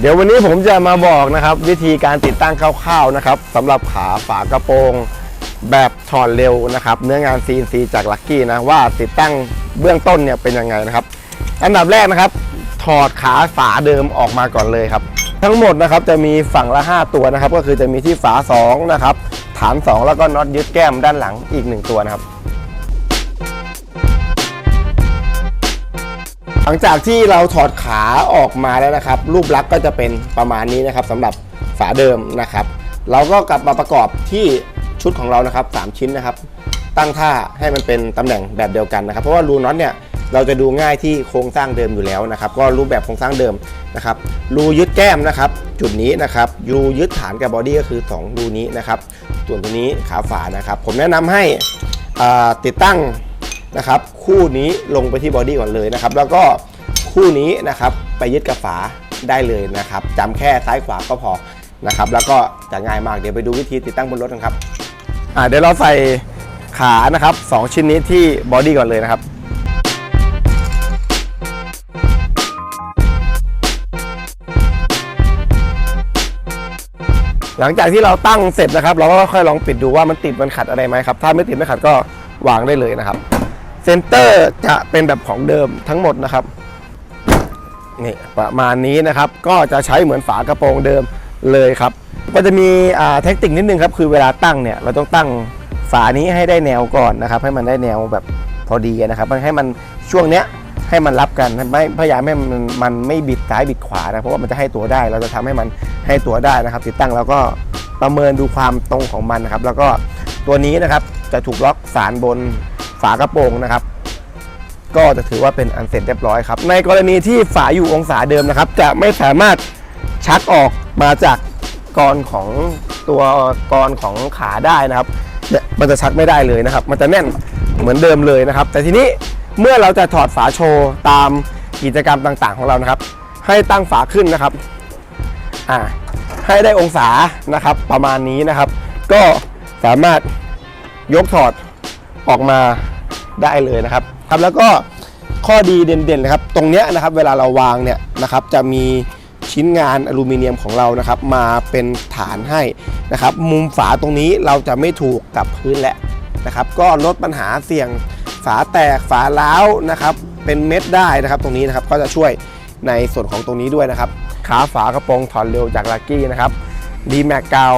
เดี๋ยววันนี้ผมจะมาบอกนะครับ วิธีการติดตั้งคร่าวๆนะครับสำหรับขาฝากระโปรงแบบถอดเร็วนะครับ เนื้องาน CNC จากลักกี้นะว่าติดตั้งเบื้องต้นเนี่ยเป็นยังไงนะครับ อันดับแรกนะครับ ถอดขาฝาเดิมออกมาก่อนเลยครับ ทั้งหมดนะครับจะมีฝั่งละ 5 ตัวนะครับ ก็คือจะมีที่ฝา2นะครับฐาน 2 แล้วก็น็อตยึดแก้มด้านหลังอีก 1 ตัวนะครับ ลังจากที่เราถอดขาออกมาแล้วนะครับ รูปลักษณ์ก็จะเป็นประมาณนี้นะครับสำหรับฝาเดิมนะครับ เราก็กลับมาประกอบที่ชุดของเรานะครับ 3 ชิ้นนะครับ ตั้งท่าให้มันเป็นตำแหน่งแบบเดียวกันนะครับ เพราะว่ารูน็อตเนี่ยเราจะดูง่ายที่โครงสร้างเดิมอยู่แล้วนะครับ ก็รูปแบบโครงสร้างเดิมนะครับรูยึดแก้มนะครับ จุดนี้นะครับรูยึดฐานกับบอดี้ก็คือ2รูนี้นะครับส่วนตัวนี้ขาฝานะครับ ผมแนะนำให้ติดตั้ง นะครับคู่นี้ลงไปที่บอดี้ก่อนเลยนะครับแล้วก็คู่นี้นะครับไปยึดกับฝาได้เลยนะครับจำแค่ซ้ายขวาก็พอนะครับแล้วก็จะง่ายมากเดี๋ยวไปดูวิธีติดตั้งบนรถกันครับอ่าเดี๋ยวเราใส่ขานะครับสองชิ้นนี้ที่บอดี้ก่อนเลยนะครับหลังจากที่เราตั้งเสร็จนะครับ เราก็ค่อยลองปิดดูว่ามันติดมันขัดอะไรไหมครับ ถ้าไม่ติดไม่ขัดก็วางได้เลยนะครับ ซนเตอร์จะเป็นแบบของเดิมทั้งหมดนะครับนี่ประมาณนี้นะครับก็จะใช้เหมือนฝากระโปรงเดิมเลยครับ ก็จะมีเทคนิคนิดนึงครับคือเวลาตั้งเนี่ยเราต้องตั้งฝานี้ให้ได้แนวก่อนนะครับ ให้มันได้แนวแบบพอดีนะครับให้มันช่วงเนี้ยให้มันรับกันไม่พยายามให้มันมันไม่บิดซ้ายบิดขวานะเพราะว่ามันจะให้ตัวได้ เราจะทำให้มันให้ตัวได้นะครับ ติดตั้งแล้วก็ประเมินดูความตรงของมันนะครับ แล้วก็ตัวนี้นะครับจะถูกล็อกสารบน ฝากระโปรงนะครับ ก็จะถือว่าเป็นอันเสร็จเรียบร้อยครับ ในกรณีที่ฝาอยู่องศาเดิมนะครับ จะไม่สามารถชักออกมาจากกรของตัวกรของขาได้นะครับมันจะชักไม่ได้เลยนะครับ มันจะแน่นเหมือนเดิมเลยนะครับ แต่ทีนี้เมื่อเราจะถอดฝาโชว์ตามกิจกรรมต่างๆ ของเรานะครับ ให้ตั้งฝาขึ้นนะครับอ่าให้ได้องศานะครับประมาณนี้นะครับ ก็สามารถยกถอด ออกมาได้เลยนะครับครับแล้วก็ข้อดีเด่นๆนะครับ ตรงเนี้ยนะครับเวลาเราวางเนี่ยนะครับจะมีชิ้นงานอลูมิเนียมของเรานะครับมาเป็นฐานให้นะครับ มุมฝาตรงนี้เราจะไม่ถูกกับพื้นแหละนะครับ ก็ลดปัญหาเสี่ยงฝาแตกฝาล้าวนะครับ เป็นเม็ดได้นะครับ ตรงนี้นะครับก็จะช่วยในส่วนของตรงนี้ด้วยนะครับขาฝากระโปรงถอนเร็วจากลักกี้นะครับ d m a x เก่า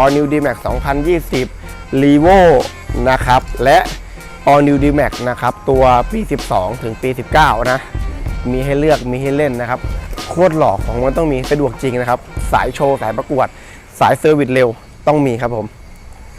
All New d m a x 2020 r e v o นะครับ และ All New d m a x นะครับ ตัวปี 12 ถึงปี 19 นะ มีให้เลือกมีให้เล่นนะครับ โคตรหล่อของมันต้องมีสะดวกจริงนะครับ สายโชว์ สายประกวด สายเซอร์วิสเร็วต้องมีครับผม